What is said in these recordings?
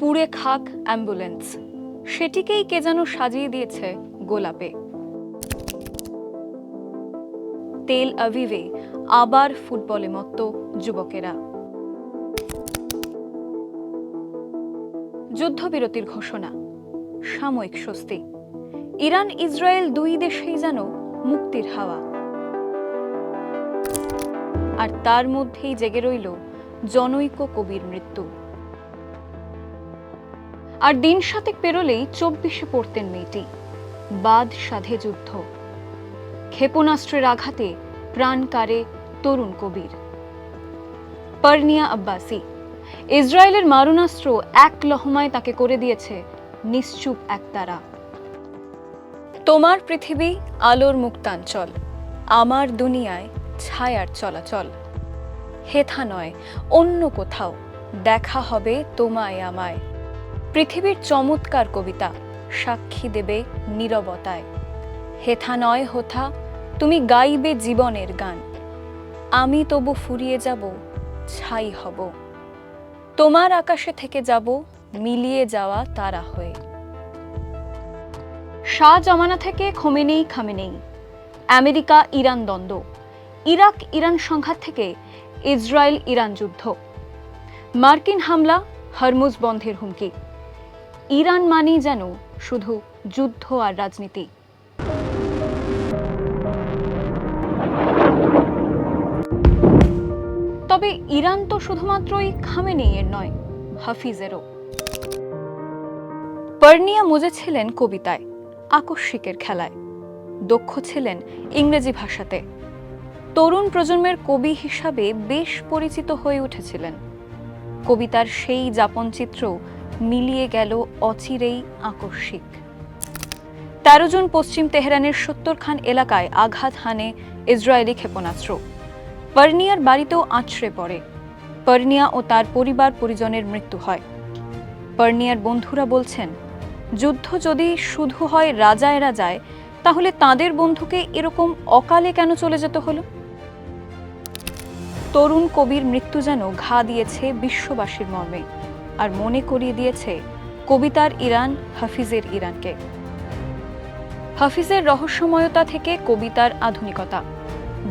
পুড়ে খাক অ্যাম্বুলেন্স। সেটিকেই কে যেন সাজিয়ে দিয়েছে গোলাপে। তেল আভিভে আবার ফুটবলে মত্ত যুবকেরা। যুদ্ধবিরতির ঘোষণা, সাময়িক স্বস্তি। ইরান, ইসরায়েল দুই দেশেই যেন মুক্তির হাওয়া। আর তার মধ্যেই জেগে রইল জনৈক কবির মৃত্যু। আর দিন সাতেক পেরোলেই চব্বিশে পড়তেন মেয়েটি। বাদ সাধে যুদ্ধ। ক্ষেপণাস্ত্রের আঘাতে প্রাণ কারে তরুণ কবির। পর্নিয়া আব্বাসি, ইসরায়েলের মারণাস্ত্র এক লহমায় তাকে করে দিয়েছে নিশ্চুপ একতারা তোমার পৃথিবী আলোর মুক্তাঞ্চল, আমার দুনিয়ায় ছায়ার চলাচল। হেথা নয়, অন্য কোথাও দেখা হবে তোমায় আমায়। পৃথিবীর চমৎকার কবিতা সাক্ষী দেবে নীরবতায়। হেথা নয় হোথা, তুমি গাইবে জীবনের গান। আমি তবু ফুরিয়ে যাব, ছাই হব। তোমার আকাশে থেকে যাব, মিলিয়ে যাওয়া তারা হয়ে। শাহ জমানা থেকে খোমেনেই খামেনেই। আমেরিকা, ইরান দ্বন্দ্ব। ইরাক, ইরান সংঘাত থেকে ইসরায়েল, ইরান যুদ্ধ। মার্কিন হামলা, হরমুজ বন্ধের হুমকি। ইরান মানেই যেন শুধু যুদ্ধ আর রাজনীতি। তবে ইরান তো শুধুমাত্রই খামেনেইয়ের নয়, হাফিজেরও। পর্নিয়া মুজেছিলেন কবিতায়, আকস্মিকের খেলায়। দক্ষ ছিলেন ইংরেজি ভাষাতে। তরুণ প্রজন্মের কবি হিসাবে বেশ পরিচিত হয়ে উঠেছিলেন। কবিতার সেই যাপনচিত্র মিলিয়ে গেল অচিরেই আকস্মিক। তেরো জন পশ্চিম তেহরানের সত্তর খান এলাকায় আঘাত হানে ইসরায়েলি ক্ষেপণাস্ত্র। পার্নিয়ার বাড়িতেও আছড়ে পড়ে। পার্নিয়া ও তার পরিবার পরিজনের মৃত্যু হয়। পার্নিয়ার বন্ধুরা বলছেন, যুদ্ধ যদি শুধু হয় রাজায় রাজায় তাহলে তাদের বন্ধুকে এরকম অকালে কেন চলে যেতে হলো? তরুণ কবির মৃত্যু যেন ঘা দিয়েছে বিশ্ববাসীর মর্মে। আর মনে করিয়ে দিয়েছে কবিতার ইরান, হাফিজের ইরানকে। হাফিজের রহস্যময়তা থেকে কবিতার আধুনিকতা।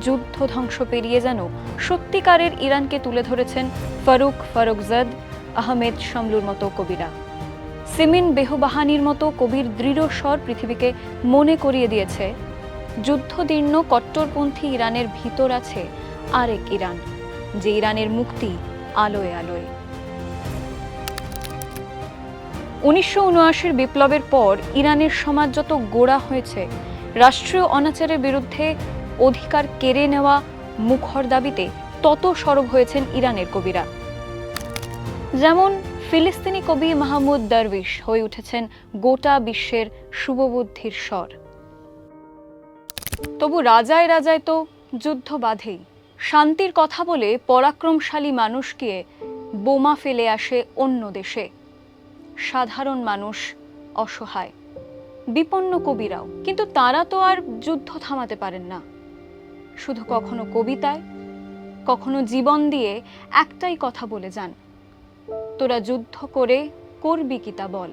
যুদ্ধ ধ্বংস পেরিয়ে যেন সত্যিকারের ইরানকে তুলে ধরেছেন ফারুক ফারুকজাদ, আহমেদ শামলুর মতো কবিরা। সিমিন বেহবাহানির মতো কবির দৃঢ় স্বর পৃথিবীকে মনে করিয়ে দিয়েছে। যুদ্ধদীর্ণ কট্টরপন্থী ইরানের ভিতর আছে আরেক ইরান, যে ইরানের মুক্তি আলোয় আলোয়। উনিশশো বিপ্লবের পর ইরানের সমাজ যত গোড়া হয়েছে, রাষ্ট্রীয় অনাচারের বিরুদ্ধে অধিকার কেড়ে নেওয়া মুখর দাবিতে তত সরব হয়েছেন ইরানের কবিরা। যেমন ফিলিস্তিনি কবি মাহমুদ দরবিশ হয়ে উঠেছেন গোটা বিশ্বের শুভবুদ্ধির স্বর। তবু রাজায় রাজায় তো যুদ্ধ বাধেই, শান্তির কথা বলে পরাক্রমশালী মানুষকে বোমা ফেলে আসে অন্য দেশে। সাধারণ মানুষ অসহায়, বিপন্ন কবিরাও। কিন্তু তারা তো আর যুদ্ধ থামাতে পারেন না। শুধু কখনো কবিতায়, কখনো জীবন দিয়ে একটাই কথা বলে যান, তোরা যুদ্ধ করে করবি কিতা বল।